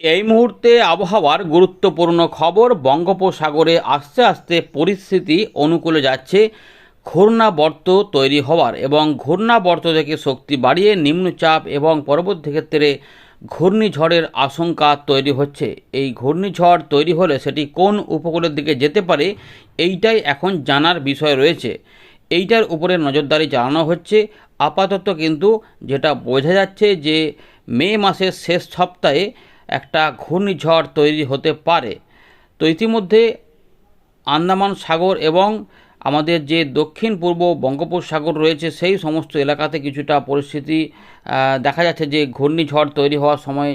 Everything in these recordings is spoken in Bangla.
এই মুহূর্তে আবহাওয়ার গুরুত্বপূর্ণ খবর বঙ্গোপসাগরে আস্তে আস্তে পরিস্থিতি অনুকূলে যাচ্ছে। ঘূর্ণাবর্ত তৈরি হওয়ার এবং ঘূর্ণাবর্ত থেকে শক্তি বাড়িয়ে নিম্নচাপ এবং পরবর্তী ক্ষেত্রে ঘূর্ণিঝড়ের আশঙ্কা তৈরি হচ্ছে। এই ঘূর্ণিঝড় তৈরি হলে সেটি কোন উপকূলের দিকে যেতে পারে এইটাই এখন জানার বিষয় রয়েছে। এইটার উপরে নজরদারি চালানো হচ্ছে। আপাতত কিন্তু যেটা বোঝা যাচ্ছে যে মে মাসের শেষ সপ্তাহে একটা ঘূর্ণিঝড় তৈরি হতে পারে। তো ইতিমধ্যে আন্দামান সাগর এবং আমাদের যে দক্ষিণ পূর্ব বঙ্গোপসাগর রয়েছে, সেই সমস্ত এলাকাতে কিছুটা পরিস্থিতি দেখা যাচ্ছে যে ঘূর্ণিঝড় তৈরি হওয়ার সময়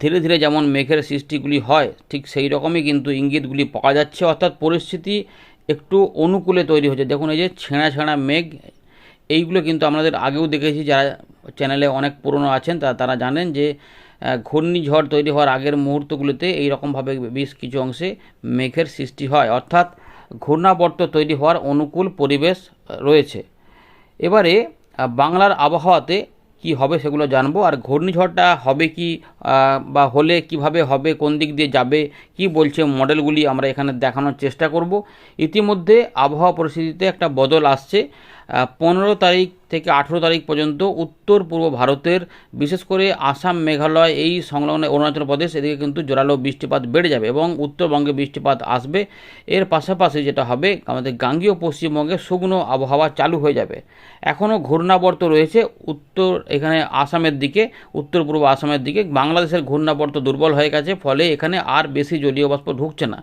ধীরে ধীরে যেমন মেঘের সৃষ্টিগুলি হয়, ঠিক সেই রকমই কিন্তু ইঙ্গিতগুলি পাওয়া যাচ্ছে। অর্থাৎ পরিস্থিতি একটু অনুকূলে তৈরি হচ্ছে। দেখুন, এই যে ছেঁড়া ছেঁড়া মেঘ, এইগুলো কিন্তু আমাদের আগেও দেখেছি, যারা চ্যানেলে অনেক পুরনো আছেন, তা, তারা জানেন যে ঘূর্ণিঝড় তৈরি হওয়ার আগের মুহূর্তগুলিতে এই রকমভাবে বেশ কিছু অংশে মেঘের সৃষ্টি হয়। অর্থাৎ ঘূর্ণাবর্ত তৈরি হওয়ার অনুকূল পরিবেশ রয়েছে। এবারে বাংলার আবহাওয়াতে কি হবে সেগুলো জানব। আর ঘূর্ণিঝড়টা হবে কি বা হলে কীভাবে হবে, কোন দিক দিয়ে যাবে, কি বলছে মডেলগুলি আমরা এখানে দেখানোর চেষ্টা করব। ইতিমধ্যে আবহাওয়া পরিস্থিতিতে একটা বদল আসছে। পনেরো তারিখ থেকে আঠেরো তারিখ পর্যন্ত উত্তর পূর্ব ভারতের, বিশেষ করে আসাম, মেঘালয় এই সংলগ্ন অরুণাচল প্রদেশ, এদিকে কিন্তু জোরালো বৃষ্টিপাত বেড়ে যাবে এবং উত্তরবঙ্গে বৃষ্টিপাত আসবে। এর পাশাপাশি যেটা হবে, আমাদের গাঙ্গীয় পশ্চিমবঙ্গে শুকনো আবহাওয়া চালু হয়ে যাবে। এখনও ঘূর্ণাবর্ত রয়েছে উত্তর, এখানে আসামের দিকে, উত্তর পূর্ব আসামের দিকে। বাংলাদেশের ঘূর্ণাবর্ত দুর্বল হয়ে গেছে, ফলে এখানে আর বেশি জলীয় বাষ্প ঢুকছে না।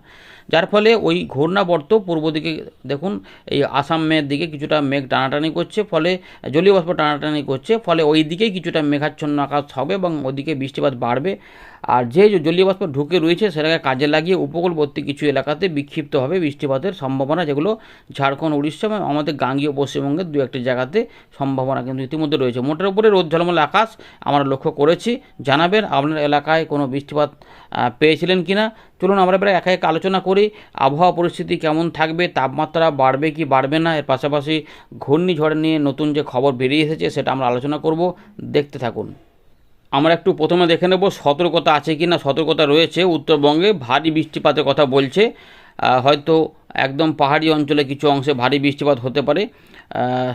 যার ফলে ওই ঘূর্ণাবর্ত পূর্ব দিকে, দেখুন, এই আসামের দিকে কিছুটা মেঘ টানাটানি করছে, ফলে জলীয় বাষ্প টানাটানি করছে, ফলে ওই দিকেই কিছুটা মেঘাচ্ছন্ন আকাশ হবে এবং ওদিকে বৃষ্টিপাত বাড়বে। আর যে জলীয় বাষ্প ঢুকে রয়েছে, সেটাকে কাজে লাগিয়ে উপকূলবর্তী কিছু এলাকাতে বিক্ষিপ্তভাবে বৃষ্টিপাতের সম্ভাবনা, যেগুলো ঝাড়খণ্ড, উড়িষ্যা এবং আমাদের গাঙ্গীয় পশ্চিমবঙ্গের দু একটি জায়গাতে সম্ভাবনা কিন্তু ইতিমধ্যে রয়েছে। মোটের উপরে রোদ ঝলমলে আকাশ আমরা লক্ষ্য করেছি। জানাবেন আপনার এলাকায় কোনো বৃষ্টিপাত পেয়েছিলেন কি না চলুন আমরা এবার একা এক আলোচনা করি, আবহাওয়া পরিস্থিতি কেমন থাকবে, তাপমাত্রা বাড়বে কি বাড়বে না, এর পাশাপাশি ঘূর্ণিঝড় নিয়ে নতুন যে খবর বেরিয়ে এসেছে সেটা আমরা আলোচনা করব, দেখতে থাকুন। আমরা একটু প্রথমে দেখে নেব সতর্কতা আছে কি না সতর্কতা রয়েছে, উত্তরবঙ্গে ভারী বৃষ্টিপাতের কথা বলছে হয়তো একদম পাহাড়ি অঞ্চলে কিছু অংশে ভারী বৃষ্টিপাত হতে পারে।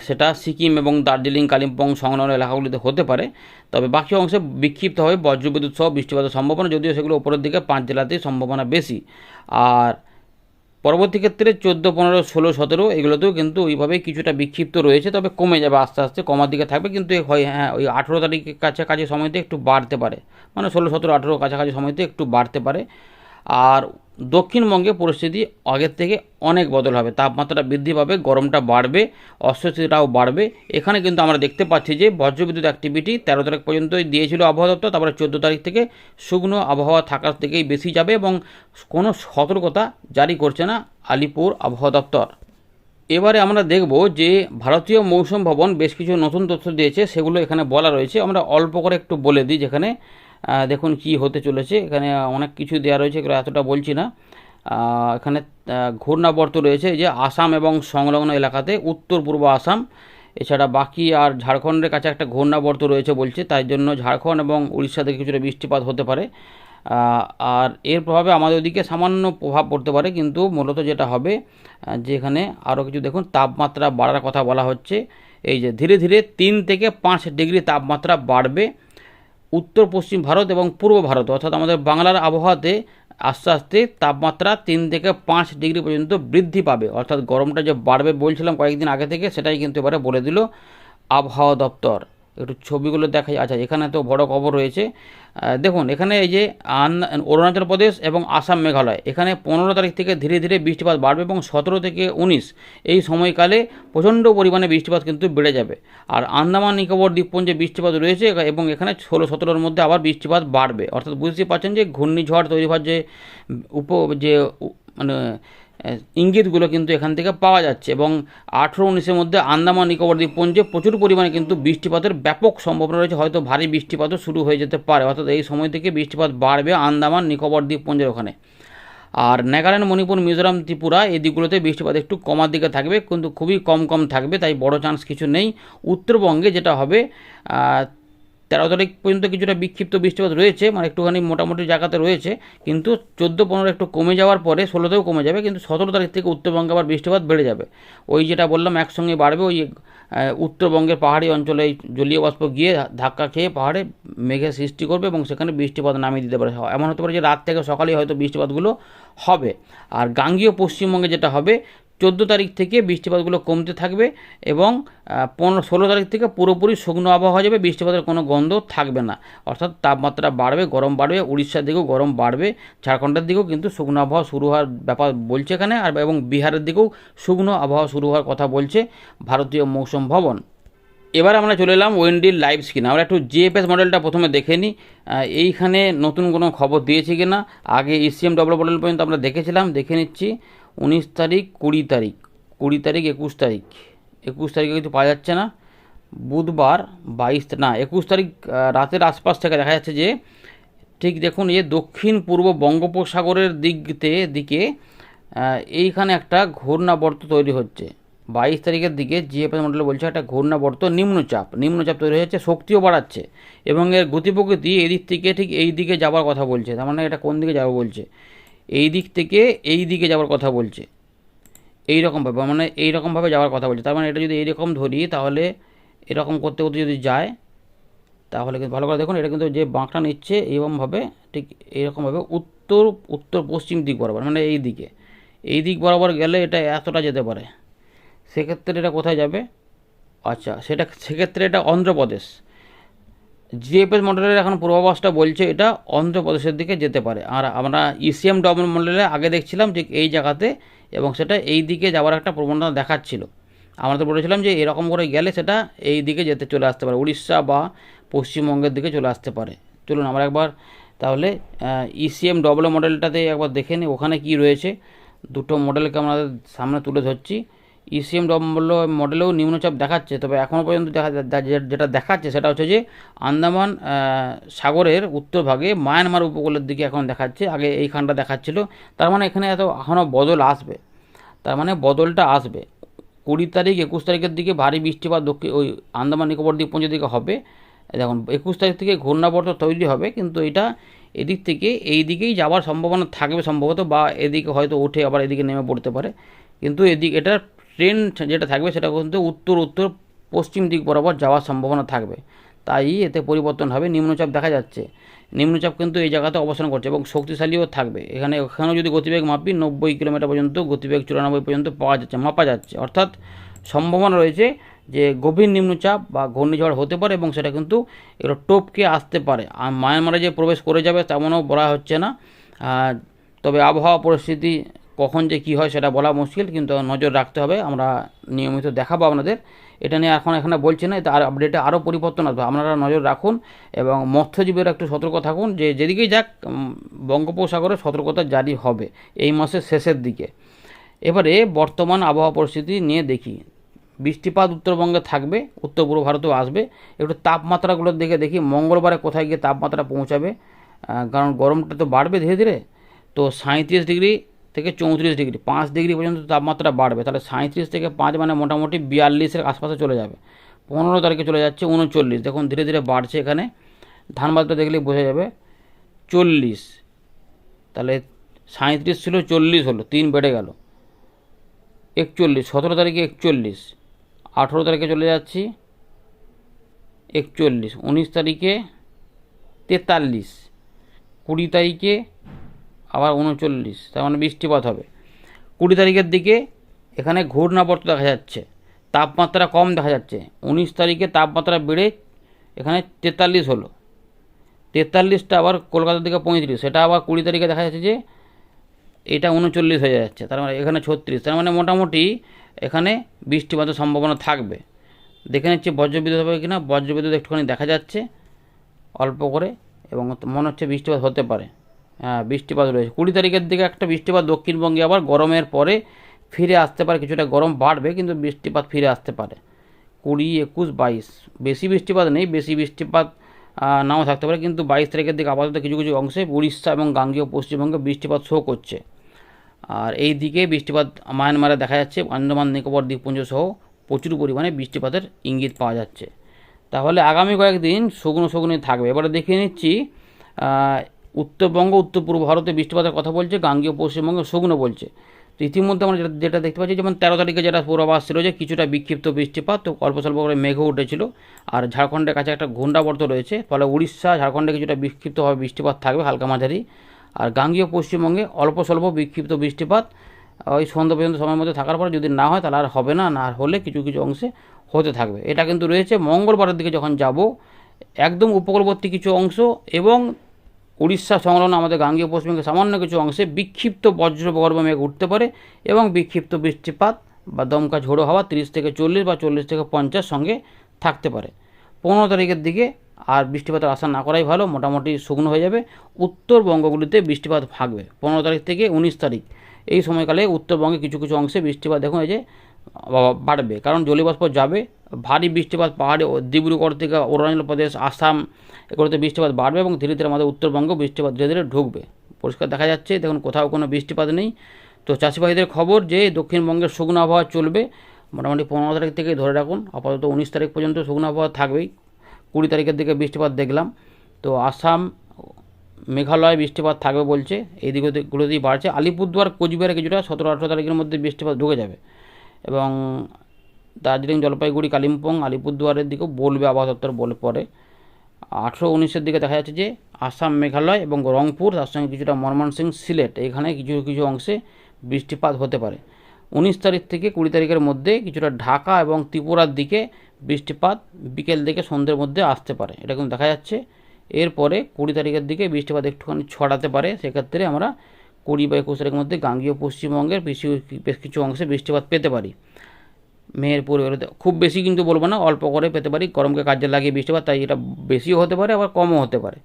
সেটা সিকিম এবং দার্জিলিং, কালিম্পং সংলগ্ন এলাকাগুলিতে হতে পারে। তবে বাকি অংশে বিক্ষিপ্ত বিক্ষিপ্তভাবে বজ্রবিদ্যুৎ সহ বৃষ্টিপাতের সম্ভাবনা, যদিও সেগুলো উপরের দিকে পাঁচ জেলাতেই সম্ভাবনা বেশি। আর পরবর্তী ক্ষেত্রে চোদ্দ, পনেরো, ষোলো, সতেরো এগুলোতেও কিন্তু ওইভাবে কিছুটা বিক্ষিপ্ত রয়েছে, তবে কমে যাবে, আস্তে আস্তে কমার দিকে থাকবে। কিন্তু হয় হ্যাঁ ওই আঠেরো তারিখের কাছাকাছি সময়তে একটু বাড়তে পারে। মানে ষোলো, সতেরো, আঠেরো কাছাকাছি সময়তে একটু বাড়তে পারে। আর দক্ষিণবঙ্গে পরিস্থিতি আগের থেকে অনেক বদল হবে। তাপমাত্রা বৃদ্ধি পাবে, গরমটা বাড়বে, অস্বস্তিটাও বাড়বে। এখানে কিন্তু আমরা দেখতে পাচ্ছি যে বজ্রবিদ্যুৎ অ্যাক্টিভিটি তেরো তারিখ পর্যন্তই দিয়েছিল আবহাওয়া দপ্তর, তারপরে চোদ্দ তারিখ থেকে শুকনো আবহাওয়া থাকার থেকেই বেশি যাবে এবং কোনো সতর্কতা জারি করছে না আলিপুর আবহাওয়া দপ্তর। এবারে আমরা দেখব যে ভারতীয় মৌসুম ভবন বেশ কিছু নতুন তথ্য দিয়েছে, সেগুলো এখানে বলা রয়েছে। আমরা অল্প করে একটু বলে দিই যেখানে দেখুন কি হতে চলেছে। এখানে অনেক কিছু দেওয়া রয়েছে, এগুলো এতটা বলছি না। এখানে ঘূর্ণাবর্ত রয়েছে যে আসাম এবং সংলগ্ন এলাকাতে, উত্তর পূর্ব আসাম, এছাড়া বাকি আর ঝাড়খণ্ডের কাছে একটা ঘূর্ণাবর্ত রয়েছে বলছে, তাই জন্য ঝাড়খণ্ড এবং উড়িষ্যাতে কিছুটা বৃষ্টিপাত হতে পারে। আর এর প্রভাবে আমাদের ওদিকে সামান্য প্রভাব পড়তে পারে, কিন্তু মূলত যেটা হবে যে এখানে আরও কিছু দেখুন, তাপমাত্রা বাড়ার কথা বলা হচ্ছে। এই যে ধীরে ধীরে তিন থেকে পাঁচ ডিগ্রি তাপমাত্রা বাড়বে। উত্তর, পশ্চিম ভারত এবং পূর্ব ভারত, অর্থাৎ আমাদের বাংলার আবহাওয়াতে আস্তে আস্তে তাপমাত্রা তিন থেকে পাঁচ ডিগ্রি পর্যন্ত বৃদ্ধি পাবে। অর্থাৎ গরমটা যে বাড়বে বলছিলাম কয়েকদিন আগে থেকে, সেটাই কিন্তু এবারে বলে দিল আবহাওয়া দপ্তর। একটু ছবিগুলো দেখাই। আচ্ছা এখানে তো বড় খবর রয়েছে। দেখুন, এখানে এই যে আন- অরুণাচল প্রদেশ এবং আসাম মেঘালয়। এখানে পনেরো তারিখ থেকে ধীরে ধীরে বৃষ্টিপাত বাড়বে এবং সতেরো থেকে উনিশ এই সময়কালে প্রচণ্ড পরিমাণে বৃষ্টিপাত কিন্তু বেড়ে যাবে। আর আন্দামান নিকোবর দ্বীপপুঞ্জে বৃষ্টিপাত রয়েছে এবং এখানে ষোলো সতেরোর মধ্যে আবার বৃষ্টিপাত বাড়বে। অর্থাৎ বুঝতে পারছেন যে ঘূর্ণিঝড় তৈরি হওয়ার যে উপ, যে মানে ইঙ্গিতগুলো কিন্তু এখান থেকে পাওয়া যাচ্ছে এবং আঠেরো উনিশের মধ্যে আন্দামান নিকোবর দ্বীপপুঞ্জে প্রচুর পরিমাণে কিন্তু বৃষ্টিপাতের ব্যাপক সম্ভাবনা রয়েছে। হয়তো ভারী বৃষ্টিপাতও শুরু হয়ে যেতে পারে। অর্থাৎ এই সময় থেকে বৃষ্টিপাত বাড়বে আন্দামান নিকোবর দ্বীপপুঞ্জের ওখানে। আর নাগাল্যান্ড, মণিপুর, মিজোরাম, ত্রিপুরা এই দিকগুলোতে বৃষ্টিপাত একটু কমার দিকে থাকবে, কিন্তু খুবই কম কম থাকবে, তাই বড় চান্স কিছু নেই। উত্তরবঙ্গে যেটা হবে তেরো তারিখ পর্যন্ত কিছুটা বিক্ষিপ্ত বৃষ্টিপাত রয়েছে মানে একটুখানি মোটামুটি জায়গাতে রয়েছে, কিন্তু চোদ্দ পনেরো একটু কমে যাওয়ার পরে ষোলোতেও কমে যাবে, কিন্তু সতেরো তারিখ থেকে উত্তরবঙ্গে আবার বৃষ্টিপাত বেড়ে যাবে। ওই যেটা বললাম, একসঙ্গে বাড়বে ওই উত্তরবঙ্গের পাহাড়ি অঞ্চলে জলীয় বাষ্প গিয়ে ধাক্কা খেয়ে পাহাড়ে মেঘের সৃষ্টি করবে এবং সেখানে বৃষ্টিপাত নামিয়ে দিতে পারে। এমন হতে পারে যে রাত থেকে সকালেই হয়তো বৃষ্টিপাতগুলো হবে। আর গাঙ্গীয় পশ্চিমবঙ্গে যেটা হবে চোদ্দ তারিখ থেকে বৃষ্টিপাতগুলো কমতে থাকবে এবং পনেরো, ষোলো তারিখ থেকে পুরোপুরি শুকনো আবহাওয়া যাবে, বৃষ্টিপাতের কোনো গন্ধ থাকবে না। অর্থাৎ তাপমাত্রা বাড়বে, গরম বাড়বে, উড়িষ্যার দিকেও গরম বাড়বে, ঝাড়খণ্ডের দিকেও কিন্তু শুকনো আবহাওয়া শুরু হওয়ার ব্যাপার বলছে এখানে, আর, এবং বিহারের দিকেও শুকনো আবহাওয়া শুরু হওয়ার কথা বলছে ভারতীয় মৌসুম ভবন। এবার আমরা চলে এলাম ওয়েন্ডির লাইভ স্ক্রিন। আমরা একটু জিএফএস মডেলটা প্রথমে দেখে নিই। এইখানে নতুন কোনো খবর দিয়েছে কি না আগে ইসিএম ডব্লিউ মডেল পর্যন্ত আমরা দেখেছিলাম, দেখে নিচ্ছি। উনিশ তারিখ, কুড়ি তারিখ। কুড়ি তারিখ, একুশ তারিখ। একুশ তারিখে কিছু পাওয়া যাচ্ছে না। বুধবার বাইশ, না, একুশ তারিখ রাতের আশপাশ থেকে দেখা যাচ্ছে যে, ঠিক দেখুন, এই দক্ষিণ পূর্ব বঙ্গোপসাগরের দিকতে, দিকে এইখানে একটা ঘূর্ণাবর্ত তৈরি হচ্ছে। বাইশ তারিখের দিকে জিএফএস মডেল বলছে একটা ঘূর্ণাবর্ত নিম্নচাপ নিম্নচাপ তৈরি হয়েছে, শক্তিও বাড়াচ্ছে এবং এর গতি প্রকৃতি এদিক থেকে ঠিক এই দিকে যাওয়ার কথা বলছে। তার মানে এটা কোন দিকে যাবে বলছে? এই দিক থেকে এই দিকে যাওয়ার কথা বলছে। এই রকমভাবে মানে এই রকমভাবে যাওয়ার কথা বলছে। তার মানে এটা যদি এইরকম ধরি, তাহলে এরকম করতে করতে যদি যায়, তাহলে কিন্তু ভালো করে দেখুন, এটা কিন্তু যে বাঁকটা নিচ্ছে এরকমভাবে ঠিক এইরকমভাবে উত্তর উত্তর পশ্চিম দিক বরাবর মানে এই দিকে। এই দিক বরাবর গেলে এটা এতটা যেতে পারে। সেক্ষেত্রে এটা কোথায় যাবে? আচ্ছা সেটা, সেক্ষেত্রে এটা অন্ধ্রপ্রদেশ। জিএফএস মডেলের এখন পূর্বাভাসটা বলছে এটা অন্ধ্রপ্রদেশের দিকে যেতে পারে। আর আমরা E ইসিএম ডবল মডেলে আগে দেখছিলাম যে এই জায়গাতে এবং সেটা এই দিকে যাওয়ার একটা প্রবণতা দেখাচ্ছিল। আমরা তো বলেছিলাম যে এরকম করে গেলে সেটা এই দিকে যেতে চলে আসতে পারে, উড়িষ্যা বা পশ্চিমবঙ্গের দিকে চলে আসতে পারে। চলুন আমরা একবার তাহলে E ইসিএম ডবল মডেলটাতে একবার দেখে নিই ওখানে কি রয়েছে। দুটো মডেলকে আমরা সামনে তুলে ধরছি। E ইসিএম ডবল মডেলেও নিম্নচাপ দেখাচ্ছে, তবে এখনও পর্যন্ত দেখা যেটা দেখাচ্ছে সেটা হচ্ছে যে, আন্দামান সাগরের উত্তর ভাগে মায়ানমার উপকূলের দিকে এখন দেখাচ্ছে, আগে এইখানটা দেখাচ্ছিল, তার মানে এখানে এত এখনও বদল আসবে। তার মানে বদলটা আসবে। কুড়ি তারিখ, একুশ তারিখের দিকে ভারী বৃষ্টিপাত দক্ষিণ ওই আন্দামান নিকোবর দ্বীপপুঞ্জের দিকে হবে। দেখুন, একুশ তারিখ থেকে ঘূর্ণাবর্ত তৈরি হবে, কিন্তু এটা এদিক থেকে এই দিকেই যাওয়ার সম্ভাবনা থাকবে সম্ভবত, বা এদিকে হয়তো উঠে আবার এদিকে নেমে পড়তে পারে। কিন্তু এদিক, এটার ট্রেন্ড যেটা থাকবে সেটা কিন্তু উত্তর উত্তর, পশ্চিম দিক বরাবর যাওয়ার সম্ভাবনা থাকবে। তাই এতে পরিবর্তন হবে, নিম্নচাপ দেখা যাচ্ছে। নিম্নচাপ কিন্তু এই জায়গাতে অবস্থান করছে এবং শক্তিশালীও থাকবে। এখানে, এখানেও যদি গতিবেগ মাপি, নব্বই কিলোমিটার পর্যন্ত গতিবেগ চুরানব্বই পর্যন্ত পাওয়া যাচ্ছে, মাপা যাচ্ছে। অর্থাৎ সম্ভাবনা রয়েছে যে গভীর নিম্নচাপ বা ঘূর্ণিঝড় হতে পারে এবং সেটা কিন্তু এটা টোপকে আসতে পারে। আর মায়ানমারে যে প্রবেশ করে যাবে, তেমনও বলা হচ্ছে না। তবে আবহাওয়া পরিস্থিতি কখন যে কী হয় সেটা বলা মুশকিল, কিন্তু নজর রাখতে হবে। আমরা নিয়মিত দেখাবো আপনাদের। এটা নিয়ে এখন এখানে বলছি না আর আপডেটে আরও পরিবর্তন আসবে। আপনারা নজর রাখুন এবং মৎস্যজীবীরা একটু সতর্ক থাকুন যে যেদিকেই যাক বঙ্গোপসাগরে সতর্কতা জারি হবে এই মাসের শেষের দিকে। এবারে বর্তমান আবহাওয়া পরিস্থিতি নিয়ে দেখি। বৃষ্টিপাত উত্তরবঙ্গে থাকবে, উত্তর পূর্ব ভারতেও আসবে। একটু তাপমাত্রাগুলোর দিকে দেখি, মঙ্গলবারে কোথায় গিয়ে তাপমাত্রা পৌঁছাবে? কারণ গরমটা তো বাড়বে ধীরে ধীরে। তো সাঁত্রিশ ডিগ্রি থেকে চৌত্রিশ ডিগ্রি, পাঁচ ডিগ্রি পর্যন্ত তাপমাত্রা বাড়বে। তাহলে সাঁত্রিশ থেকে পাঁচ মানে মোটামুটি বিয়াল্লিশের আশপাশে চলে যাবে। পনেরো তারিখে চলে যাচ্ছে উনচল্লিশ। দেখুন, ধীরে ধীরে বাড়ছে এখানে। ধানবাদটা দেখলেই বোঝা যাবে, চল্লিশ। তাহলে সাঁত্রিশ ছিল চল্লিশ হলো, তিন বেড়ে গেল। একচল্লিশ, সতেরো তারিখে একচল্লিশ। আঠেরো তারিখে চলে যাচ্ছি, একচল্লিশ। উনিশ তারিখে তেতাল্লিশ। কুড়ি তারিখে আবার উনচল্লিশ, তার মানে বৃষ্টিপাত হবে। কুড়ি তারিখের দিকে এখানে ঘূর্ণাবর্ত দেখা যাচ্ছে, তাপমাত্রা কম দেখা যাচ্ছে। উনিশ তারিখে তাপমাত্রা বেড়ে এখানে তেতাল্লিশ হলো। তেতাল্লিশটা আবার কলকাতার দিকে পঁয়ত্রিশ, সেটা আবার কুড়ি তারিখে দেখা যাচ্ছে যে এটা উনচল্লিশ হয়ে যাচ্ছে, তার মানে এখানে ছত্রিশ, তার মানে মোটামুটি এখানে বৃষ্টিপাতের সম্ভাবনা থাকবে। দেখে নিচ্ছি বজ্রবিদ্যুৎ হবে কিনা, বজ্রবিদ্যুৎ একটুখানি দেখা যাচ্ছে, অল্প করে, এবং মনে হচ্ছে বৃষ্টিপাত হতে পারে। হ্যাঁ বৃষ্টিপাত রয়েছে। কুড়ি তারিখের দিকে একটা বৃষ্টিপাত দক্ষিণবঙ্গে, আবার গরমের পরে ফিরে আসতে পারে, কিছুটা গরম বাড়বে, কিন্তু বৃষ্টিপাত ফিরে আসতে পারে। কুড়ি, একুশ, বাইশ, বেশি বৃষ্টিপাত নেই, বেশি বৃষ্টিপাত নাও থাকতে পারে, কিন্তু বাইশ তারিখের দিকে আপাতত কিছু কিছু অংশে উড়িষ্যা এবং গাঙ্গীয় পশ্চিমবঙ্গে বৃষ্টিপাত শো করছে। আর এই দিকে বৃষ্টিপাত মায়ানমারে দেখা যাচ্ছে, আন্দামান, নিকোবর, দ্বীপপুঞ্জ সহ প্রচুর পরিমাণে বৃষ্টিপাতের ইঙ্গিত পাওয়া যাচ্ছে। তাহলে আগামী কয়েকদিন শুকনো শুকনোই থাকবে। এবারে দেখে নিচ্ছি উত্তরবঙ্গ উত্তর পূর্ব ভারতে বৃষ্টিপাতের কথা বলছে, গাঙ্গীয় পশ্চিমবঙ্গে শুকনো বলছে। তো ইতিমধ্যে আমরা যেটা যেটা দেখতে পাচ্ছি, যেমন তেরো তারিখে যেটা পূর্বাভাস ছিল যে কিছুটা বিক্ষিপ্ত বৃষ্টিপাত, তো অল্প স্বল্প করে মেঘও উঠেছিল। আর ঝাড়খণ্ডের কাছে একটা ঘূর্ণাবর্ত রয়েছে, ফলে উড়িষ্যা, ঝাড়খণ্ডে কিছুটা বিক্ষিপ্তভাবে বৃষ্টিপাত থাকবে হালকা মাঝারি। আর গাঙ্গীয় পশ্চিমবঙ্গে অল্প স্বল্প বিক্ষিপ্ত বৃষ্টিপাত ওই সন্ধ্যা পর্যন্ত সময়ের মধ্যে থাকার পরে যদি না হয়, তাহলে আর হবে না না আর হলে কিছু কিছু অংশে হতে থাকবে। এটা কিন্তু রয়েছে মঙ্গলবারের দিকে যখন যাব, একদম উপকূলবর্তী কিছু অংশ এবং উড়িষ্যা সংলগ্ন আমাদের গাঙ্গীয় পশ্চিমবঙ্গের সামান্য কিছু অংশে বিক্ষিপ্ত বজ্র গর্ভ মেঘ উঠতে পারে এবং বিক্ষিপ্ত বৃষ্টিপাত বা দমকা ঝোড়ো হাওয়া তিরিশ থেকে চল্লিশ বা চল্লিশ থেকে পঞ্চাশ সঙ্গে থাকতে পারে। পনেরো তারিখের দিকে আর বৃষ্টিপাতের আশা না করাই ভালো, মোটামুটি শুকনো হয়ে যাবে। উত্তরবঙ্গগুলিতে বৃষ্টিপাত থাকবে পনেরো তারিখ থেকে উনিশ তারিখ। এই সময়কালে উত্তরবঙ্গে কিছু কিছু অংশে বৃষ্টিপাত দেখুন, এই যে বাড়বে। কারণ জলীয়বাষ্প যাবে, ভারী বৃষ্টিপাত পাহাড়ে ডিব্রুগড় থেকে অরুণাচল প্রদেশ, আসাম এগুলোতে বৃষ্টিপাত বাড়বে এবং ধীরে ধীরে আমাদের উত্তরবঙ্গ বৃষ্টিপাত ধীরে ধীরে ঢুকবে। পরিষ্কার দেখা যাচ্ছে, দেখুন কোথাও কোনো বৃষ্টিপাত নেই। তো চাষিভাইদের খবর যে দক্ষিণবঙ্গের শুকনো আবহাওয়া চলবে, মোটামুটি পনেরো তারিখ থেকে ধরে রাখুন, আপাতত উনিশ তারিখ পর্যন্ত শুকনো আবহাওয়া থাকবেই। কুড়ি তারিখের দিকে বৃষ্টিপাত দেখলাম। তো আসাম, মেঘালয় বৃষ্টিপাত থাকবে বলছে, এই দিকগুলোতেই বাড়ছে। আলিপুরদুয়ার, কোচবিহারে কিছুটা সতেরো আঠেরো তারিখের মধ্যে বৃষ্টিপাত ঢুকে যাবে। এবং দার্জিলিং জলপাইগুড়ি কালিম্পং আলিপুরদুয়ারের দিকেও বলবে আবহাওয়া দপ্তর বলে পরে। আঠেরো উনিশের দিকে দেখা যাচ্ছে যে আসাম, মেঘালয় এবং রংপুর, তার সঙ্গে কিছুটা ময়মনসিংহ, সিলেট, এখানে কিছু কিছু অংশে বৃষ্টিপাত হতে পারে। উনিশ তারিখ থেকে কুড়ি তারিখের মধ্যে কিছুটা ঢাকা এবং ত্রিপুরার দিকে বৃষ্টিপাত বিকেল থেকে সন্ধ্যের মধ্যে আসতে পারে। এটা কিন্তু দেখা যাচ্ছে। এরপরে কুড়ি তারিখের দিকে বৃষ্টিপাত একটুখানি ছড়াতে পারে। সেক্ষেত্রে আমরা কুড়ি বা একুশ তারিখের মধ্যে গাঙ্গীয় পশ্চিমবঙ্গের বেশি, বেশ কিছু অংশে বৃষ্টিপাত পেতে পারি। মেহেরপুর এগুলোতে খুব বেশি কিন্তু বলব না, অল্প করে পেতে পারি, গরমকে কাজে লাগিয়ে বৃষ্টিপাত, তাই এটা বেশিও হতে পারে, আবার কমও হতে পারে।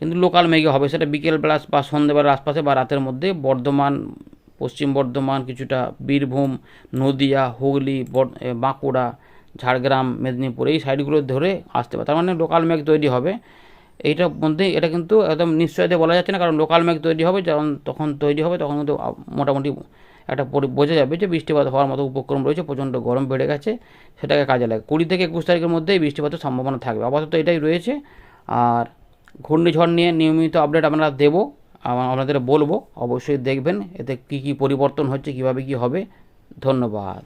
কিন্তু লোকাল মেঘে হবে, সেটা বিকেল বেলা বা সন্ধ্যেবেলার আশপাশে বা রাতের মধ্যে বর্ধমান, পশ্চিম বর্ধমান কিছুটা বীরভূম, নদিয়া, হুগলি বাঁকুড়া, ঝাড়গ্রাম, মেদিনীপুর এই সাইডগুলো ধরে আসতে পারে। তার মানে লোকাল মেঘ তৈরি হবে। এইটার মধ্যে এটা কিন্তু একদম নিশ্চয়তা বলা যাচ্ছে না, কারণ লোকাল মেঘ তৈরি হবে, যখন তখন তৈরি হবে, তখন কিন্তু মোটামুটি একটা বোঝা যাবে যে বৃষ্টিপাত হওয়ার মতো উপক্রম রয়েছে, প্রচণ্ড গরম বেড়ে গেছে, সেটাকে কাজে লাগে কুড়ি থেকে একুশ তারিখের মধ্যেই বৃষ্টিপাতের সম্ভাবনা থাকবে। আপাতত এটাই রয়েছে। আর ঘূর্ণিঝড় নিয়ে নিয়মিত আপডেট আমরা দেবো আপনাদের বলব, অবশ্যই দেখবেন, এতে কী কী পরিবর্তন হচ্ছে, কীভাবে কী হবে। ধন্যবাদ।